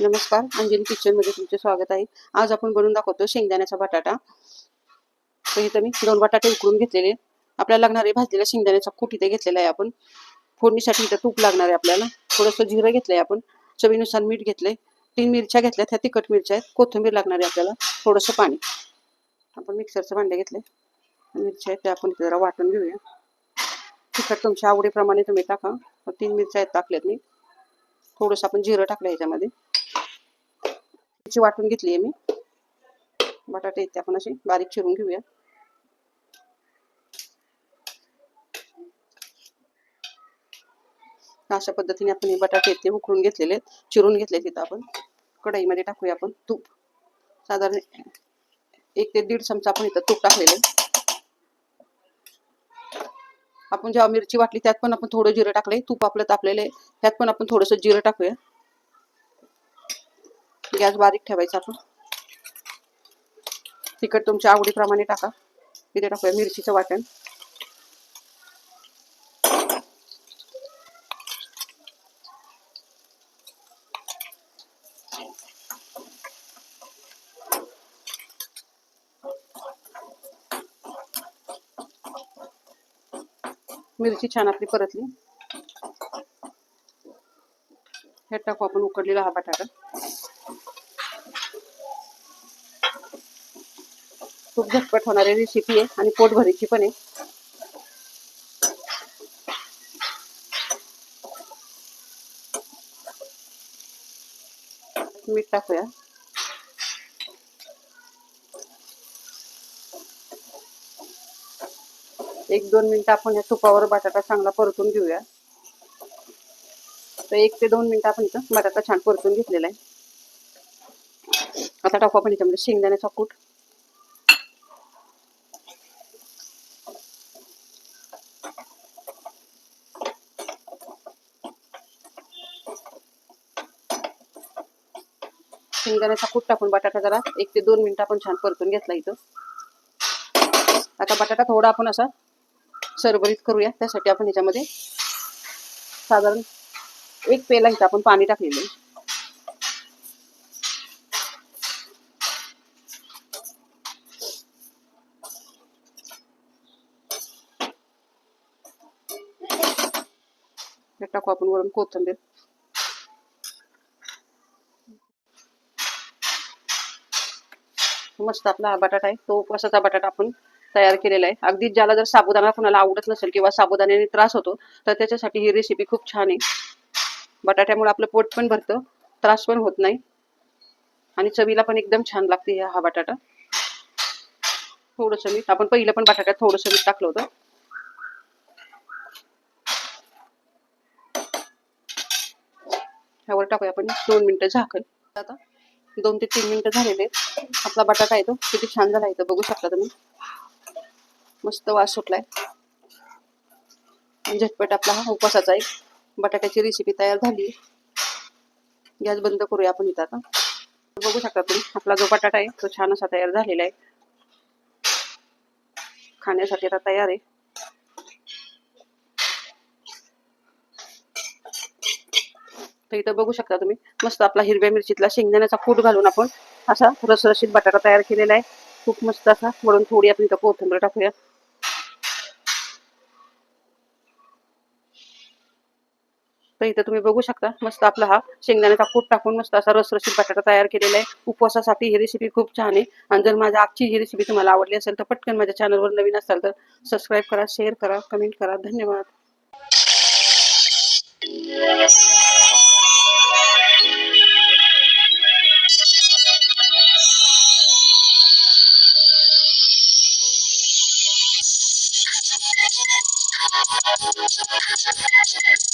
नमस्कार अंजली किचनमध्ये तुमचे स्वागत आहे. आज आपण बनवून दाखवतो शेंगदाण्याचा बटाटा. तर इथं मी दोन बटाटे उकळून घेतलेले आपल्याला लागणारे भाजलेला शेंगदाण्याचा कूट इथे घेतलेला आहे आपण. फोडणीसाठी इथं तूप लागणार आहे आपल्याला. थोडंसं जिरं घेतलंय आपण. चवीनुसार मीठ घेतले तीन मिरच्या घेतल्यात ह्या तिखट मिरच्या आहेत. कोथिंबीर लागणार आहे आपल्याला थोडंसं पाणी. आपण मिक्सरचं भांडे घेतले मिरच्या आहेत त्या आपण जरा वाटून घेऊया. तिखट तुमच्या आवडीप्रमाणे तुम्ही टाका. तीन मिरच्या आहेत टाकल्यात मी. थोडंसं आपण जिरं टाकलं ह्याच्यामध्ये. त्याची वाटून घेतली आहे मी. बटाटे इथे आपण असे बारीक चिरून घेऊया. अशा पद्धतीने आपण हे बटाटे ते उकळून घेतलेले चिरून घेतले तिथं आपण. कढईमध्ये टाकूया आपण तूप. साधारण एक ते दीड चमचा आपण इथं तूप टाकलेलं आपण जेव्हा मिरची वाटली त्यात पण आपण थोडं जिरं टाकलंय. तूप आपलं तापलेलं आहे. त्यात पण आपण थोडंसं जिरं टाकूया. गॅस बारीक ठेवायचा आपण. तिखट तुमच्या आवडीप्रमाणे टाका. इथे टाकूया मिरचीचं वाटण. मिरची छान आपली परतली. हे टाकू आपण उकडलेला हा बटाटा. खूप झटपट होणारी रेसिपी आहे आणि पोटभरीची पण आहे. मीठ टाकूया. एक दोन मिनिटं आपण या तुपावर बटाटा चांगला परतून घेऊया. तर एक ते दोन मिनिटं आपण इथं बटाटा छान परतून घेतलेला आहे. आता टाकू आपण याच्यामध्ये शेंगदाण्याचा कूट. शेंगदाण्याचा कूट टाकून बटाटा जरा एक ते दोन मिनिटं आपण छान परतून घेतला इथं. आता बटाटा थोडा आपण असा सरभरीत करूया. त्यासाठी आपण ह्याच्यामध्ये साधारण एक पेला इथं आपण पाणी टाकलेलं आहे. टाकू आपण वरून कोथंबीर. मस्त आपला बटाटा आहे. तो कसाचा बटाटा आपण तयार केलेला आहे. अगदी ज्याला जर साबुदाणा कुणाला आवडत नसेल किंवा साबुदाण्याने त्रास होतो तर त्याच्यासाठी ही रेसिपी खूप छान आहे. बटाट्यामुळे आपलं पोट पण भरतं त्रास पण होत नाही. आणि चवीला पण एकदम छान लागते हा बटाटा. थोडंसं मीठ. आपण पहिलं पण बटाट्यात थोडंसं मीठ टाकलं होतं. ह्यावर टाकूया आपण दोन मिनिटं झाकण. आता दोन ते तीन मिनिटं झालेले आहेत. आपला बटाटा येतो किती छान झाला येतो बघू शकता तुम्ही. मस्त वास सुटलाय. झटपट आपला हा उपवासाचा आहे बटाट्याची रेसिपी तयार झाली. गॅस बंद करूया आपण इथं आता. बघू शकता तुम्ही आपला जो बटाटा आहे तो छान असा तयार झालेला आहे. खाण्यासाठी आता तयार आहे. तर इथं बघू शकता तुम्ही मस्त आपला हिरव्या मिरचीतला शेंगदाण्याचा फूट घालून आपण असा रसरशीत बटाटा तयार केलेला आहे. खूप मस्त असा म्हणून थोडी आपण इथं कोथंबीर टाकूया. तर इथे तुम्ही बघू शकता मस्त आपला हा शेंगदाण्याचा कूट टाकून मस्त असा रसरशीत बटाटा तयार केलेला आहे. उपवासासाठी ही रेसिपी खूप छान आहे. आणि जर माझ्या आजची ही रेसिपी तुम्हाला आवडली असेल तर पटकन माझ्या चॅनलवर नवीन असाल तर सबस्क्राईब करा शेअर करा कमेंट करा. धन्यवाद. Thank you.